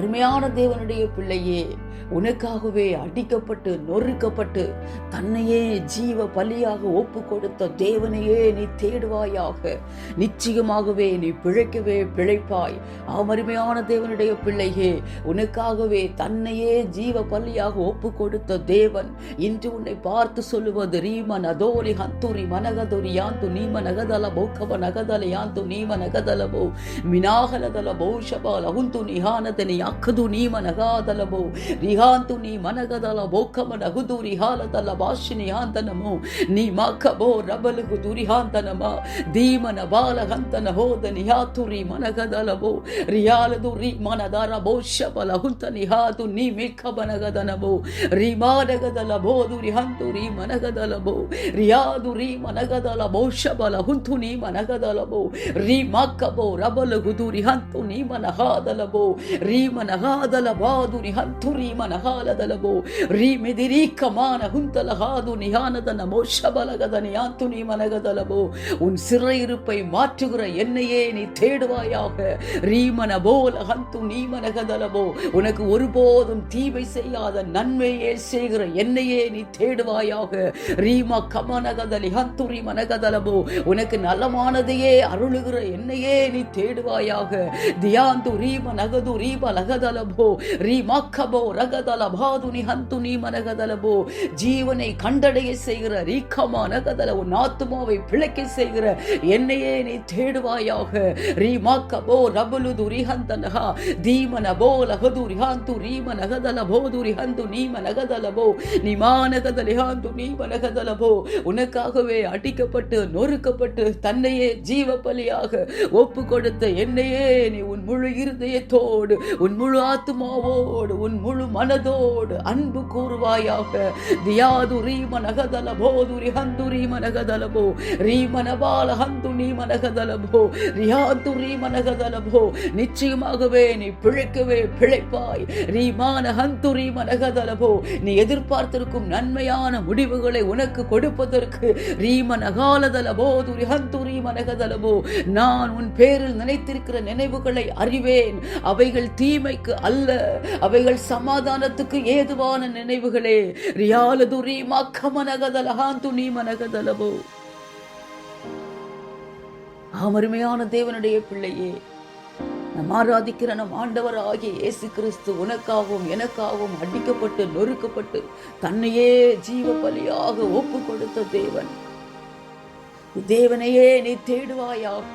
அருமையான தேவனுடைய பிள்ளையே உனக்காகவே அடிக்கப்பட்டு நொறுக்கப்பட்டு தன்னையே ஜீவ பலியாக ஒப்பு கொடுத்த தேவனையே நீ தேடுவாயாக. நிச்சயமாகவே நீ பிழைக்கவே பிழைப்பாய். அருமையான தேவனுடைய பிள்ளையே உனக்காகவே தன்னையே ஜீவ பலியாக ஒப்பு கொடுத்த தேவன் இன்று உன்னை பார்த்து சொல்லுவது ரீமன் அதோரி ஹந்தூரி மனகதுரி யாந்து நீம நகதல போக்கவ நகதல யாந்து நீம நகதலபோ மினாகலதல பௌஷப லகுந்து நிஹானதನಿ ಅಕ್ಕದು ನೀ ಮನಗಾದಲಬೋ ರಿಹಾಂತು ನೀ ಮನಗದಲ ಬೋಕಮ ನಗುದು ರಿಹಾಲದಲ ಭಾಷಿನಿ ಹಾಂತನಮೋ ನೀ ಮಕ್ಕಬೋ ರಬಲಗು ದುರಿಹಾಂತನಮ ಧೀಮನ ಬಾಲ ಹಂತನ ಹೋದ ನಿಹಾತುರಿ ಮನಗದಲಬೋ ರಿಯಾಲದು ರಿ ಮನದರ ಬೋಷಬಲ ಹುಂತ ನಿಹಾದು ನೀ ಮಿಕ್ಕ ಮನಗದನಬೋ ರಿ ಮಾನಗದಲ ಬೋದು ರಿಹಂತು ರೀ ಮನಗದಲಬೋ ರಿಯಾದು ರೀ ಮನಗದಲ ಬೋಷಬಲ ಹುಂತು ನೀ ಮನಗದಲಬೋ ರೀ ಮಕ್ಕಬೋ ರಬಲಗು ದುರಿಹಂತು ನೀ ಮನಹಾದಲಬೋ రీమన హాదల వాదు నిహంతు రీమన హాలదలబో రీమిది రీకమాన ஹுந்தல ஹாது நியானதன மோஷபலகத நியாந்து நீ மனகதலபோ உன் சிறையிருப்பை மாற்றுகிற என்னையே நீ தேடுவாயாக ரீமன போல ஹந்து நீ மனகதலபோ உனக்கு ஒருபோதும் தீமை செய்யாத நன்மையே செய்கிற என்னையே நீ தேடுவாயாக ரீம கமனகதலி ஹந்து ரீ மனகதலபோ உனக்கு நலமானதையே அருளுகிற என்னையே நீ தேடுவாயாக தியாந்து ரீம நகது ரீபல ரகதலபோ ரீமாக்கபோ ரகதல பாதுனி ஹந்து நீ மனகதலபோ ஜீவனை கண்டடைய செய்கிற ரீக்கமா நகதல உன் ஆத்துமாவை பிழைக்க செய்கிற என்னையே நீ தேடுவாயாக. ரீமாக்கபோ ரபலுது ரிஹந்தனஹா தீமன போ லகது ரிஹாந்து ரீம நகதல போது ரிஹந்து நீம நகதலபோ. நிமா நகதலிஹாந்து நீம நகதலபோ. உனக்காகவே அடிக்கப்பட்டு நொறுக்கப்பட்டு தன்னையே ஜீவ பலியாக ஒப்பு கொடுத்த என்னையே நீ உன் முழு இருதயத்தோடு உன் முழு ஆத்மாவோடு உன் முழு மனதோடு அன்பு கூறுவாயாக. தியாது ரீம நகதல போது ரிஹந்து ரீம நகதலபோ ஹந்து நீ மனகதலபோ ரியாது ரீம நகதலபோ. நிச்சயமாகவே நீ பிழைக்கவே பிழைப்பாய். ரீமான ஹந்து ரீம நகதலபோ. நீ எதிர்பார்த்திருக்கும் நன்மையான முடிவுகளை உனக்கு கொடுப்பதற்கு ரீம நகாலதல போது ரிஹந்து ரீம நான் உன் பேரில் நினைத்திருக்கிற நினைவுகளை அறிவேன். அவைகள் தீமைக்கு அல்ல. அவைகள் சமாதானத்துக்கு ஏதுவான நினைவுகளே. ரியாலதுரி மக்கமனகதலஹாந்து நீ மனகதலவோ அமருமையான தேவனுடைய பிள்ளையே நம் ஆராதிக்கிற நம் ஆண்டவர் ஆகிய இயேசு கிறிஸ்து உனக்காகவும் எனக்காகவும் அடிக்கப்பட்டு நொறுக்கப்பட்டு தன்னையே ஜீவ பலியாக ஒப்பு கொடுத்த தேவன் தேவனையே நீ தேடுவாயாக.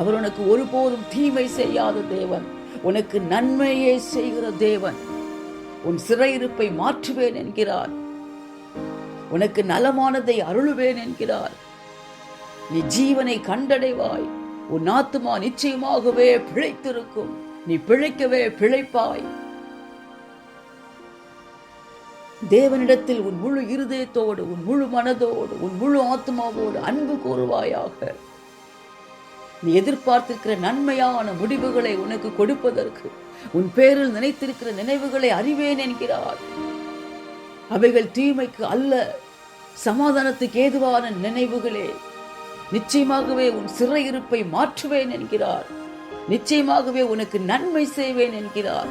அவர் உனக்கு ஒருபோதும் தீமை செய்யாத தேவன். உனக்கு நன்மையே செய்கிற தேவன். உன் சிறையிருப்பை மாற்றுவேன் என்கிறார். உனக்கு நலமானதை அருளுவேன் என்கிறார். நீ ஜீவனை கண்டடைவாய். உன் ஆத்துமா நிச்சயமாகவே பிழைத்திருக்கும். நீ பிழைக்கவே பிழைப்பாய். தேவனிடத்தில் உன் முழு இருதயத்தோடு உன் முழு மனதோடு உன் முழு ஆத்மாவோடு அன்பு கூறுவாயாக. நீ எதிர்பார்த்திருக்கிற நன்மையான முடிவுகளை உனக்கு கொடுப்பதற்கு உன் பேரில் நினைத்திருக்கிற நினைவுகளை அறிவேன் என்கிறார் அவைகள் தீமைக்கு அல்ல சமாதானத்துக்கு ஏதுவான நினைவுகளே. நிச்சயமாகவே உன் சிறையிருப்பை மாற்றுவேன் என்கிறார். நிச்சயமாகவே உனக்கு நன்மை செய்வேன் என்கிறார்.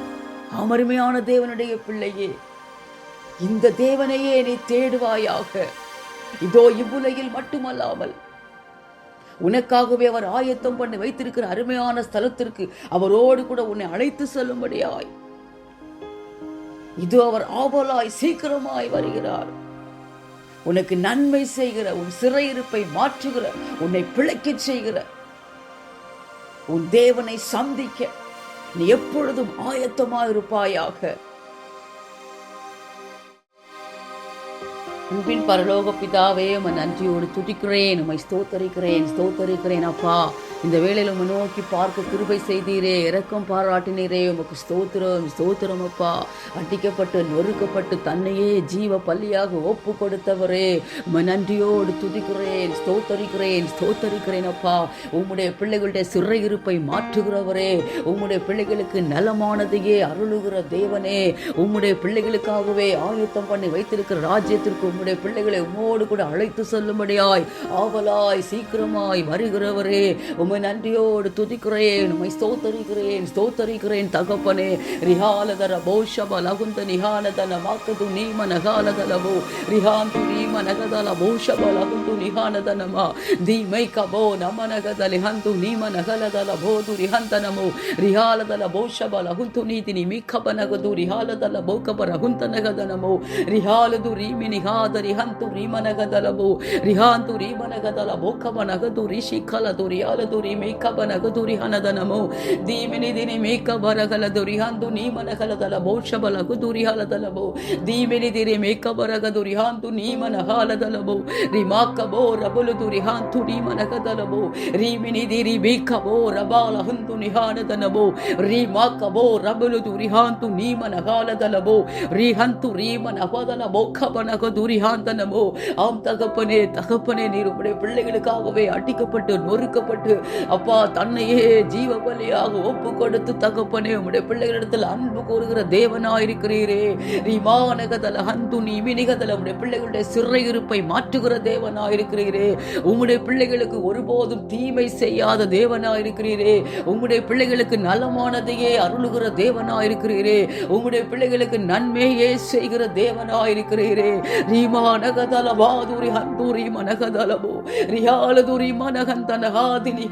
அமருமையான தேவனுடைய பிள்ளையே இந்த தேவனையே நீ தேடுவாயாக. இதோ இவ்வுலகில் மட்டுமல்லாமல் உனக்காகவே அவர் ஆயத்தம் பண்ணி வைத்திருக்கிற அருமையான ஸ்தலத்திற்கு அவரோடு கூட உன்னை அழைத்து செல்லும்படியாய். இது அவர் ஆவலாய் சீக்கிரமாய் வருகிறார். உனக்கு நன்மை செய்கிற உன் சிறையிருப்பை மாற்றுகிற உன்னை பிழைக்கச் செய்கிற உன் தேவனை சந்திக்க நீ எப்பொழுதும் ஆயத்தமாயிருப்பாயாக. அன்பின் பரலோக பிதாவே உம்மை நன்றியோடு துதிக்கிறேன் உமை ஸ்தோத்தரிக்கிறேன் ஸ்தோத்தரிக்கிறேன் அப்பா. இந்த வேலையில் உம்மை நோக்கி பார்க்க கிருபை செய்தீரே. இறக்கம் பாராட்டினீரே. உமக்கு ஸ்தோத்திரம் ஸ்தோத்திரம் அப்பா. அட்டிக்கப்பட்டு நொறுக்கப்பட்டு தன்னையே ஜீவ பள்ளியாக ஒப்பு கொடுத்தவரே. நன்றியோடு துதிக்கிறேன் ஸ்தோத்தரிக்கிறேன் ஸ்தோத்தரிக்கிறேன் அப்பா. உம்முடைய பிள்ளைகளுடைய சிறையிருப்பை மாற்றுகிறவரே. உம்முடைய பிள்ளைகளுக்கு நலமானதையே அருளுகிற தேவனே. உம்முடைய பிள்ளைகளுக்காகவே ஆயத்தம் பண்ணி வைத்திருக்கிற ராஜ்யத்திற்கு உம்முடைய பிள்ளைகளை உம்மோடு கூட அழைத்து செல்லும்படியாய் ஆவலாய் சீக்கிரமாய் வருகிறவரே. உம் உமை நன்றியோடு துதிக்கிறேன் உமை ஸ்தோத்தரிக்கிறேன் ஸ்தோத்தரிக்கிறேன் தகப்பனே ரிஹாலதர போஷப லகுந்த நிஹானதன வாக்கது நீம நகாலதலவோ ரிஹாந்து நீம நகதல போஷப ಲಹುಂದು ನಿಹಾನದನಮ ಧೀಮೈ ಕಬೋ ನಮನಗದ ಲಿಹಂತು ನೀಮ ನಗಲದಲ ಬೋದು ರಿಹಂತನಮು ರಿಹಾಲದಲ ಬೋಷಬ ಲಹುಂತು ನೀತಿ ನಿಮಿಖಬನಗದು ರಿಹಾಲದಲ ಬೋಕಬ ರಹುಂತನಗದನಮು ರಿಹಾಲದು ರೀಮಿ ನಿಹಾದ ರಿಹಂತು ರೀಮನಗದಲಬು ರಿಹಾಂತು ರೀಮನಗದಲ ಬೋಕಬ ನಗದು ರಿಶಿಖಲದು ರಿಯಾಲದು ರಿಮೇಕಬ ನಗದು ರಿಹನದನಮು ದೀಮಿನಿ ದಿನಿ ಮೇಕ ಬರಗಲದು ರಿಹಾಂತು ನೀಮನಗಲದಲ ಬೋಷಬ ಲಗುದು ರಿಹಾಲದಲಬು ದೀಮಿನಿ ದಿರಿ ಮೇಕ ಬರಗದು ರಿಹಾಂತು ನೀಮನ ಹಾಲದಲಬು ರಿಮಾಕಬೋ ರಬಲುದು ರಿಹಾಂತು ನೀಮನಗದಲಬು ರೀಮಿನಿ ದಿರಿ ಬೇಕಬೋ ರಬಾಲ ಹಂತು ನಿಹಾನದನಬೋ ರೀಮಾಕಬೋ ರಬಲುದು ರಿಹಾಂತು ನೀಮನ ಹಾಲದಲಬೋ ரிஹந்து ரீமன் அவதல மோக்கபனகது ரிஹாந்தனமோ ஆம் தகப்பனே தகப்பனே நீர் உடைய பிள்ளைகளுக்காகவே அடிக்கப்பட்டு நொறுக்கப்பட்டு அப்பா தன்னையே ஜீவ பலியாக ஒப்பு கொடுத்து தகப்பனே உம்முடைய பிள்ளைகளிடத்தில் அன்பு கூறுகிற தேவனாயிருக்கிறீரே. ரிமானகதல ஹந்து நிமினிகதல உடைய பிள்ளைகளுடைய சிறையிருப்பை மாற்றுகிற தேவனாயிருக்கிறீரே. உம்முடைய பிள்ளைகளுக்கு ஒருபோதும் தீமை செய்யாத தேவனாயிருக்கிறீரே. உம்முடைய பிள்ளைகளுக்கு நலமானதையே அருளுகிற தேவனாயிருக்கிறீரே. உம்முடைய பிள்ளைகளுக்கு நன்மையே செய்கிற தேவனாயிருக்கிறீரே. ரீமா நகதல வாதுரி ஹந்தூரி மனகதலவோ ரியாலதுரி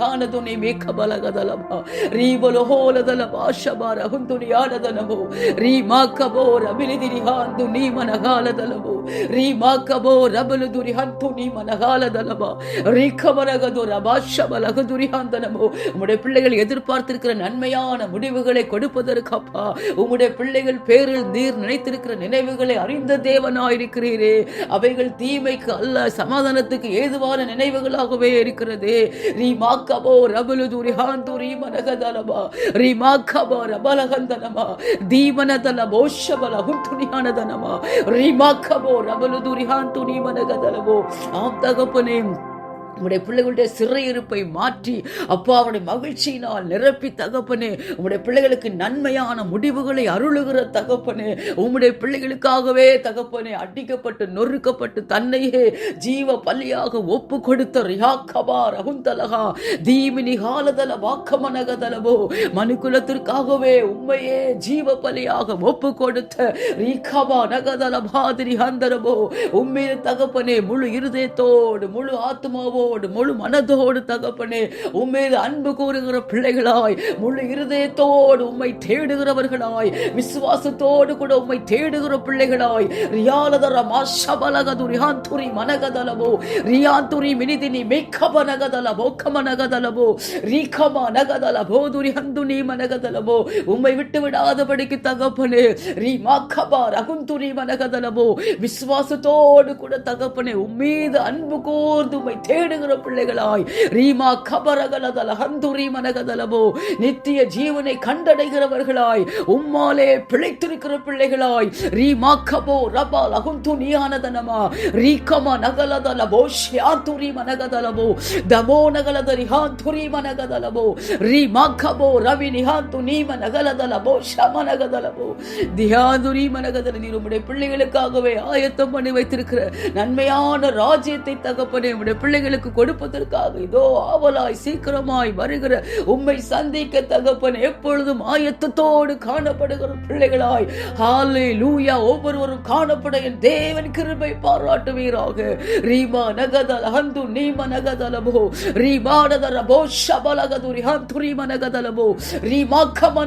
மனகந்தனஹாதி நிஹானதுனி மேக்கபலகதலபா ரீபலஹோலதல பாஷபார ஹுந்துனியானதனபோ ரீமா கபோ ரபிலிதி நிஹாந்து நீ மனகாலதலபோ ரீமா கபோ ரபலுதுரி ஹந்து நீ மனகாலதலபா ரீக்கமரகது ரபாஷபலகதுரி ஹந்தனமோ உம்முடைய பிள்ளைகள் எதிர்பார்த்திருக்கிற நன்மையான முடிவுகளை கொடுப்பதற்கப்பா உம்முடைய பிள்ளைகள் பேரில் நீர் நினைத்திருக்கிற நினைவுகளை அறிந்த தேவனாயிருக்கிறீரே. அவைகள் தீமைக்கு அல்ல சமாதானத்துக்கு ஏதுவான நினைவுகளாகவே இருக்கிறது. ரீ மாக்கபோ ரபலுது ரிஹாந்து ரீ மனகதலபா ரீ கபோ ரபலகந்தனமா தீமனதல போஷபல ஹுந்துனியானதனமா ரீ மாக்கபோ ரபலுது ரிஹாந்து நீ மனகதலபோ. ஆம் தகப்பனே உங்களுடைய பிள்ளைகளுடைய சிறையிருப்பை மாற்றி அப்பா அவருடைய மகிழ்ச்சியினால் நிரப்பி தகப்பனே உங்களுடைய பிள்ளைகளுக்கு நன்மையான முடிவுகளை அருளுகிற தகப்பனே உம்முடைய பிள்ளைகளுக்காகவே தகப்பனே அடிக்கப்பட்டு நொறுக்கப்பட்டு தன்னையே ஜீவ பலியாக ஒப்பு கொடுத்த ரியாக்கபா ரகுந்தலகா தீமினி காலதல வாக்கமனகதலவோ மனுக்குலத்திற்காகவே உண்மையே ஜீவ பலியாக ஒப்பு கொடுத்த ரீகபா நகதல மாதிரி ஹந்தரபோ உண்மையே தகப்பனே முழு இருதயத்தோடு முழு ஆத்மாவோ ஆத்மாவோடு முழு மனதோடு தகப்பனே உம்மீது அன்பு கூறுகிற பிள்ளைகளாய் முழு இருதயத்தோடு உம்மை தேடுகிறவர்களாய் விசுவாசத்தோடு கூட உம்மை தேடுகிற பிள்ளைகளாய் ரியாலதர மாஷபலகது ரியாந்துரி மனகதலவோ ரியாந்துரி மினிதினி மேக்கப நகதலவோ கம நகதலவோ ரீகம நகதல போதுரி ஹந்துனி மனகதலவோ உம்மை விட்டு விடாதபடிக்கு தகப்பனே ரீ மாக்கபா ரகுந்துரி மனகதலவோ விசுவாசத்தோடு கூட தகப்பனே உம்மீது அன்பு கூர்ந்து உம்மை தேடு தேடுகிற பிள்ளைகளாய். ரீமா கபரகலதல ஹந்துரி மனகதலவோ நித்திய ஜீவனை கண்டடைகிறவர்களாய். உம்மாலே பிழைத்திருக்கிற பிள்ளைகளாய். ரீமா கபோ ரபா லகுந்து நீயானதனமா. ரீகமா நகலதலபோ ஷியாந்துரி மனகதலபோ தமோ நகலத ரிஹாந்துரி மனகதலபோ ரீமா கபோ ரவி நிஹாந்து நீம நகலதலபோ ஷம நகதலபோ தியாதுரி மனகதல நீர் உம்முடைய பிள்ளைகளுக்காகவே ஆயத்தம் பண்ணி வைத்திருக்கிற நன்மையான ராஜ்யத்தை தகப்பனே உம்முடைய பிள்ளைகளுக்கு கொடுப்பதற்காக இதோ ஆவலாய் சீக்கிரமாய் வருகிற உம்மை சந்திக்க தகப்பன் எப்பொழுதும் ஆயத்தத்தோடு காணப்படுகிற பிள்ளைகளாய். ஹாலே லூயா ஒவ்வொருவரும் காணப்பட என் தேவன் கிருபை பாராட்டுவீராக. ரீமா நகதல ஹந்து நீம நகதலபோ ரீமானதர போ ஷபலகது ரிஹந்து ரீம நகதலபோ ரீமாக்கம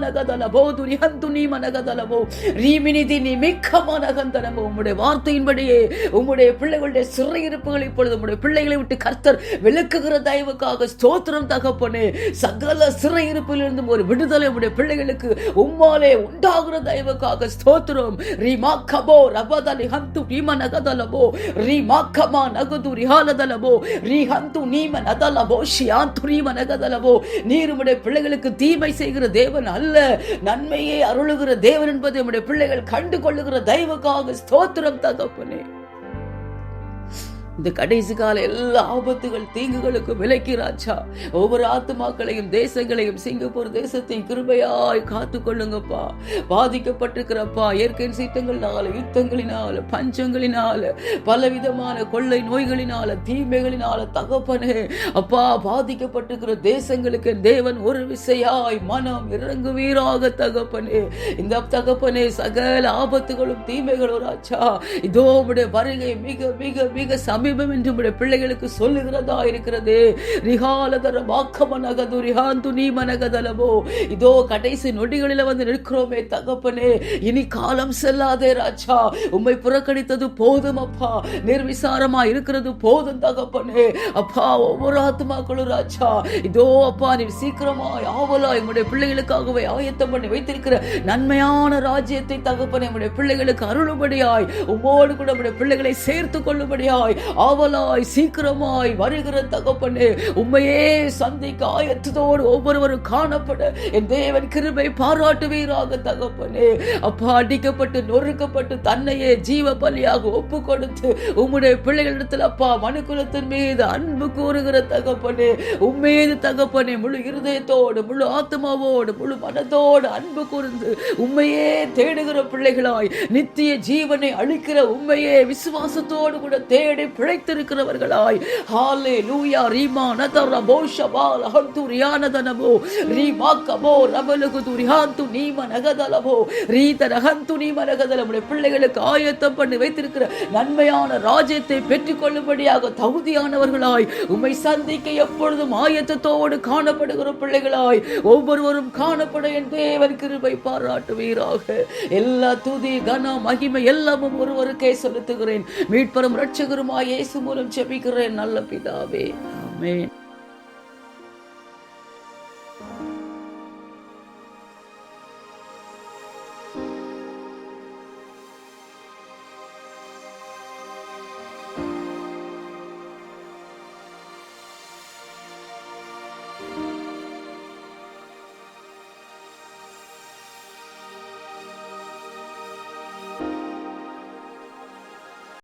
ஹந்து நீ நீம நகதலபோ ரீமினிதி மிக்க மனகந்தனமோ. உம்முடைய வார்த்தையின்படியே உம்முடைய பிள்ளைகளுடைய சிறையிருப்புகள் இப்பொழுது உம்முடைய பிள்ளைகளை விட்டு கர்த்தர் விளக்குகிற தயவுக்காக ஸ்தோத்திரம் தகப்பனே. சகல சிறையிருப்பிலிருந்தும் ஒரு விடுதலை உடைய பிள்ளைகளுக்கு உம்மாலே உண்டாகிற தயவுக்காக ஸ்தோத்திரம். ரீமா கபோ ரபதலி ஹந்து ரீம நகதலபோ. ரீமா கமா நகது ரிஹாலதலபோ. ரீ ஹந்து நீம நதலபோ ஷியாந்து ரீம நகதலபோ. நீர் உம்முடைய பிள்ளைகளுக்கு தீமை செய்கிற தேவன் அல்ல. நன்மையை அருளுகிற தேவன் என்பதை நம்முடைய பிள்ளைகள் கண்டு கொள்ளுகிற தயவுக்காக ஸ்தோத்திரம் தகப்பனே. இந்த கடைசி கால எல்லா ஆபத்துகள் தீங்குகளுக்கு விலக்கி ராஜா. ஒவ்வொரு ஆத்துமாக்களையும் தேசங்களையும் சிங்கப்பூர் தேசத்தை கிருபையாய் காத்து கொள்ளுங்கப்பா பாதிக்கப்பட்டிருக்கிறப்பா இயற்கை சீட்டங்களினால யுத்தங்களினால பஞ்சங்களினால பலவிதமான கொள்ளை நோய்களினால தீமைகளினால தகப்பனே. அப்பா பாதிக்கப்பட்டிருக்கிற தேசங்களுக்கு தேவன் ஒரு விசையாய் மனம் இறங்குவீராக தகப்பனே. இந்த தகப்பனே சகல ஆபத்துகளும் தீமைகளும் ராஜா. இதோ உடைய வருகை மிக மிக மிக சமீபம் என்று உடைய பிள்ளைகளுக்கு சொல்லுகிறதா இருக்கிறது? ரிகாலதர வாக்கமனகது ரிஹாந்து நீ மனகதலவோ இதோ கடைசி நொடிகளில் வந்து நிற்கிறோமே தகப்பனே. இனி காலம் செல்லாதே ராஜா. உம்மை புறக்கணித்தது போதும் அப்பா. நிர்விசாரமா இருக்கிறது போதும் தகப்பனே. அப்பா ஒவ்வொரு ஆத்மாக்களும் ராஜா. இதோ அப்பா நீ சீக்கிரமாய் ஆவலா உங்களுடைய பிள்ளைகளுக்காகவே ஆயத்தம் பண்ணி வைத்திருக்கிற நன்மையான ராஜ்யத்தை தகப்பனே உங்களுடைய பிள்ளைகளுக்கு அருளும்படியாய். உம்மோடு கூட உங்களுடைய பிள்ளைகளை சேர்த்து கொள்ளும்படியாய். ஆவலாய் சீக்கிரமாய் வருகிற தகப்பனே உண்மையே சந்திக்க ஆயத்தத்தோடு ஒவ்வொருவரும் காணப்பட. என் தேவன் கிருபை பாராட்டுவீராக தகப்பனே. அப்பா அடிக்கப்பட்டு நொறுக்கப்பட்டு தன்னையே ஜீவ பலியாக ஒப்பு கொடுத்து உம்முடைய பிள்ளைகளிடத்தில் அப்பா மனுக்குலத்தின் மீது அன்பு கூறுகிற தகப்பனே உம்மீது தகப்பனே முழு இருதயத்தோடு முழு ஆத்மாவோடு முழு மனதோடு அன்பு கூர்ந்து உண்மையே தேடுகிற பிள்ளைகளாய் நித்திய ஜீவனை அளிக்கிற உண்மையே விசுவாசத்தோடு கூட தேடி பிழைத்திருக்கிறவர்களாய். ஹாலே லூயா ரீமா நதர போஷபால் ஹந்து ரியானதனபோ ரீமா கபோ ரபலுகு துரிஹாந்து நீம நகதலபோ ரீத நகந்து நீம நகதல உடைய பிள்ளைகளுக்கு ஆயத்தம் பண்ணி வைத்திருக்கிற நன்மையான ராஜ்யத்தை பெற்றுக்கொள்ளும்படியாக தகுதியானவர்களாய். உம்மை சந்திக்க எப்பொழுதும் ஆயத்தத்தோடு காணப்படுகிற பிள்ளைகளாய். ஒவ்வொருவரும் காணப்பட என் தேவன் கிருபை பாராட்டுவீராக. எல்லா துதி கன மகிமை எல்லாமும் ஒருவருக்கே செலுத்துகிறேன். மீட்பரும் ரட்சகருமாய் இயேசு மூலம் செபிக்கிறேன் நல்ல பிதாவே. ஆமென்.